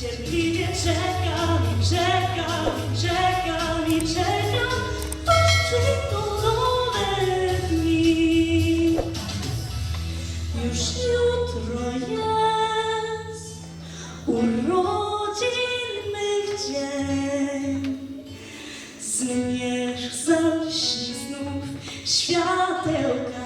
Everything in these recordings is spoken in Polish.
Cierpliwie czekam, czekam, czekam i czekam, aż przyjdą nowe dni. Już jutro jest urodzin mych dzień. Zmierzch zaśni znów światełkami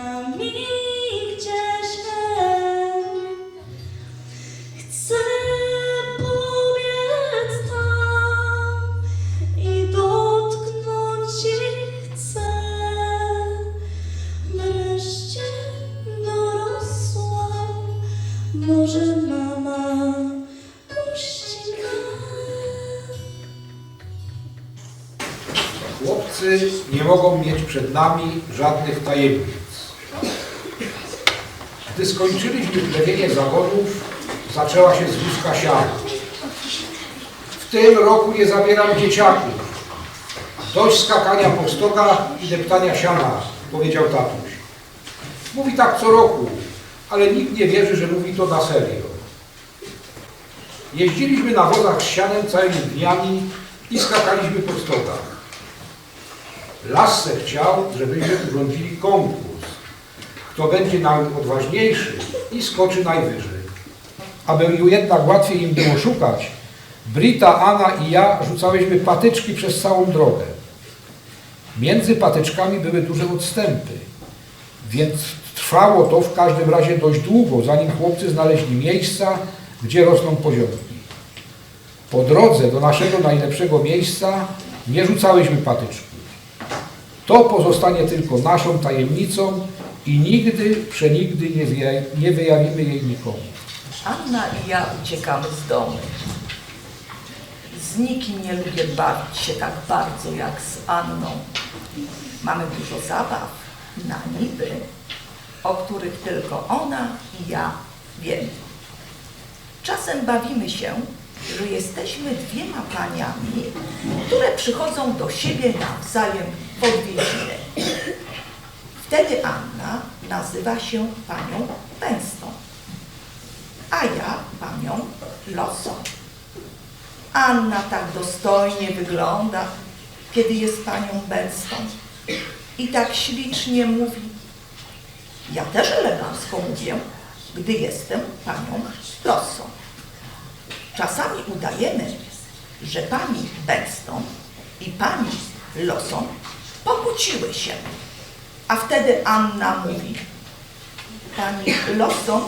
mogą mieć przed nami żadnych tajemnic. Gdy skończyliśmy plewienie zawodów, zaczęła się zwózka siana. W tym roku nie zabieram dzieciaków. Dość skakania po stogach i deptania siana, powiedział tatuś. Mówi tak co roku, ale nikt nie wierzy, że mówi to na serio. Jeździliśmy na wozach z sianem całymi dniami i skakaliśmy po stogach. Lasse chciał, żebyśmy urządzili konkurs. Kto będzie najodważniejszy i skoczy najwyżej. Aby jednak łatwiej im było szukać, Brita, Anna i ja rzucałyśmy patyczki przez całą drogę. Między patyczkami były duże odstępy, więc trwało to w każdym razie dość długo, zanim chłopcy znaleźli miejsca, gdzie rosną poziomki. Po drodze do naszego najlepszego miejsca nie rzucałyśmy patyczków. To pozostanie tylko naszą tajemnicą i nigdy, przenigdy nie, nie wyjawimy jej nikomu. Anna i ja uciekamy z domu. Z nikim nie lubię bawić się tak bardzo jak z Anną. Mamy dużo zabaw na niby, o których tylko ona i ja wiemy. Czasem bawimy się, że jesteśmy dwiema paniami, które przychodzą do siebie nawzajem w odwiedziny. Wtedy Anna nazywa się panią Penston a ja panią Losą. Anna tak dostojnie wygląda, kiedy jest panią Benston i tak ślicznie mówi. Ja też elegancko mówię, gdy jestem panią Losą. Czasami udajemy, że pani Benston i pani Losą pokłóciły się, a wtedy Anna mówi, Pani Losson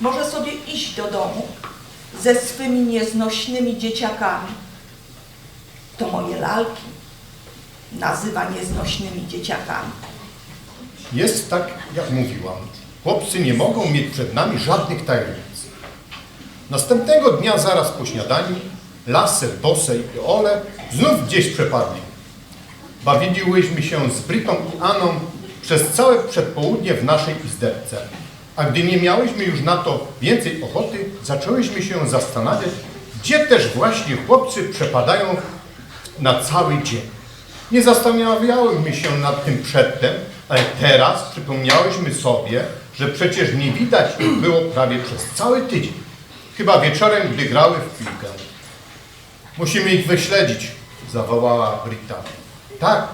może sobie iść do domu ze swymi nieznośnymi dzieciakami. To moje lalki nazywa nieznośnymi dzieciakami. Jest tak, jak mówiłam. Chłopcy nie mogą mieć przed nami żadnych tajemnic. Następnego dnia, zaraz po śniadaniu, Lasse, Bose i Ole znów gdzieś przepadli. Bawiliśmy się z Britą i Aną przez całe przedpołudnie w naszej izderce. A gdy nie miałyśmy już na to więcej ochoty, zaczęłyśmy się zastanawiać, gdzie też właśnie chłopcy przepadają na cały dzień. Nie zastanawiałyśmy się nad tym przedtem, ale teraz przypomniałyśmy sobie, że przecież nie widać ich było prawie przez cały tydzień. Chyba wieczorem, gdy grały w piłkę. Musimy ich wyśledzić, zawołała Brita. Tak,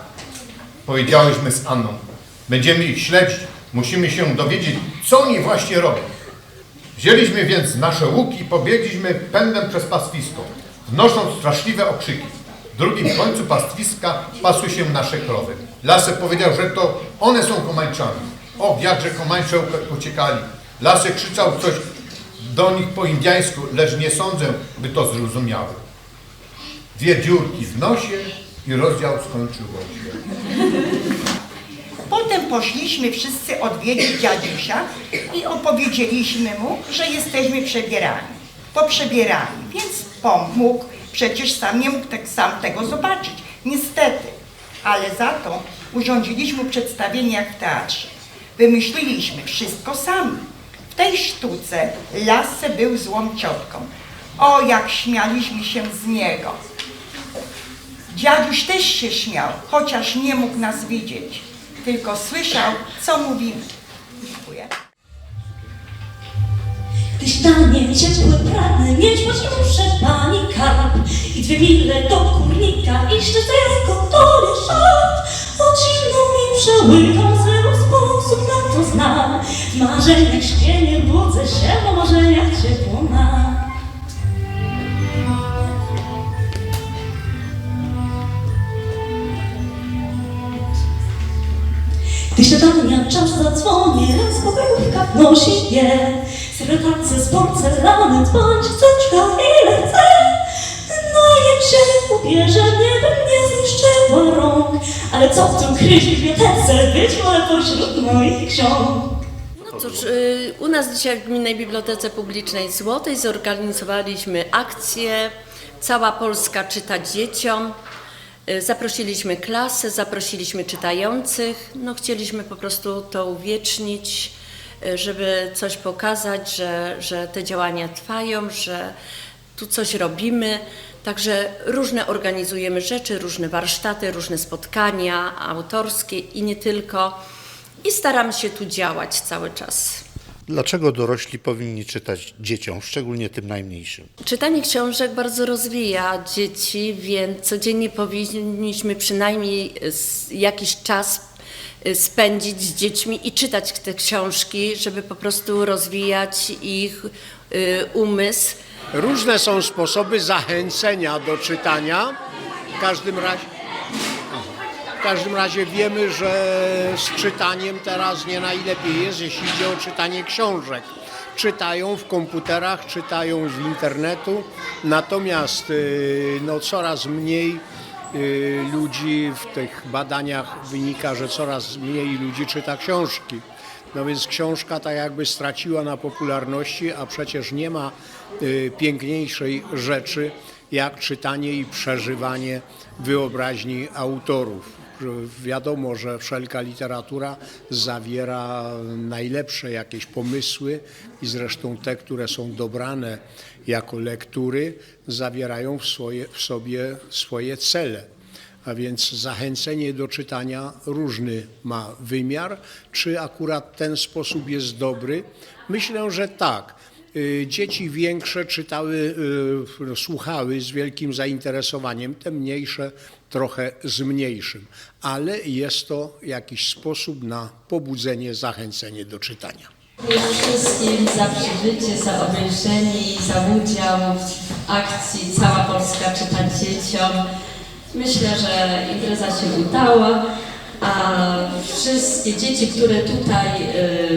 powiedziałyśmy z Anną. Będziemy ich śledzić. Musimy się dowiedzieć, co oni właśnie robią. Wzięliśmy więc nasze łuki i pobiegliśmy pędem przez pastwisko, wnosząc straszliwe okrzyki. W drugim końcu pastwiska pasły się nasze krowy. Lasek powiedział, że to one są komańczami. O, jakże komańcze uciekali. Lasek krzyczał coś do nich po indiańsku, lecz nie sądzę, by to zrozumiały. Dwie dziurki w nosie i rozdział skończył się. Potem poszliśmy wszyscy odwiedzić dziadusia i opowiedzieliśmy mu, że jesteśmy przebierani. Poprzebierani, więc pomógł. Przecież sam nie mógł tak sam tego zobaczyć. Niestety. Ale za to urządziliśmy przedstawienie jak w teatrze. Wymyśliliśmy wszystko sami. W tej sztuce Lasse był złą ciotką. O, jak śmialiśmy się z niego. Dziaduś też się śmiał, chociaż nie mógł nas widzieć. Tylko słyszał, co mówimy. Dziękuję. Tyś na nie ciepły pragnę mieć, choć muszę pani dwie mile do kurnika i szczęśliwego to szat. Zimno mi przełykam, zero sposób na to znam. W marzeniach śpię, nie budzę się, bo marzeniach ciepło mam. Śniadania czas zadzwoni, raz pokojówka wnosi je. Sekretarce z porcelany, dzwoń córeczka ile chce. Najem się ubierze, nie bym nie zniszczyła rąk. Ale co w tym kryzie bibliotece, być może pośród moich ksiąg. No cóż, y, u nas dzisiaj w Gminnej Bibliotece Publicznej Złotej zorganizowaliśmy akcję Cała Polska czyta dzieciom. Y, Zaprosiliśmy klasę, zaprosiliśmy czytających. No, chcieliśmy po prostu to uwiecznić, y, żeby coś pokazać, że, że te działania trwają, że tu coś robimy. Także różne organizujemy rzeczy, różne warsztaty, różne spotkania autorskie i nie tylko. I staramy się tu działać cały czas. Dlaczego dorośli powinni czytać dzieciom, szczególnie tym najmniejszym? Czytanie książek bardzo rozwija dzieci, więc codziennie powinniśmy przynajmniej jakiś czas y, spędzić z dziećmi i czytać te książki, żeby po prostu rozwijać ich y, umysł. Różne są sposoby zachęcenia do czytania. W każdym razie, każdym razie wiemy, że z czytaniem teraz nie najlepiej jest, jeśli idzie o czytanie książek. Czytają w komputerach, czytają z internetu, natomiast y, no, coraz mniej y, ludzi w tych badaniach wynika, że coraz mniej ludzi czyta książki. No więc książka tak jakby straciła na popularności, a przecież nie ma y, piękniejszej rzeczy jak czytanie i przeżywanie wyobraźni autorów. Wiadomo, że wszelka literatura zawiera najlepsze jakieś pomysły i zresztą te, które są dobrane jako lektury, zawierają w, swoje, w sobie swoje cele. A więc zachęcenie do czytania różny ma wymiar. Czy akurat ten sposób jest dobry? Myślę, że tak. Y, Dzieci większe czytały, y, słuchały z wielkim zainteresowaniem, te mniejsze trochę z mniejszym, ale jest to jakiś sposób na pobudzenie, zachęcenie do czytania. Dziękuję wszystkim za przybycie, za obejrzenie i za udział w akcji Cała Polska czyta dzieciom. Myślę, że impreza się udała, a wszystkie dzieci, które tutaj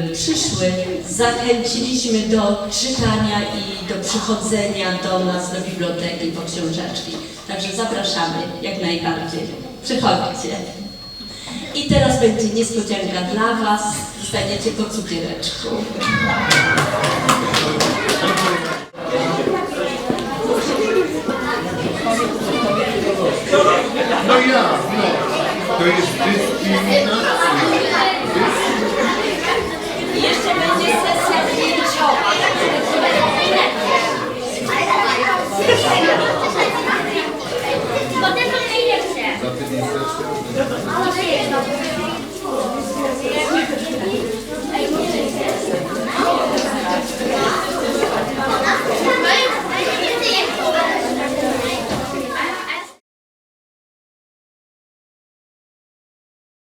y, przyszły, zachęciliśmy do czytania i do przychodzenia do nas do biblioteki po książeczki. Także zapraszamy jak najbardziej. Przychodźcie. I teraz będzie niespodzianka dla Was. Dostaniecie po cukiereczku. Thank you.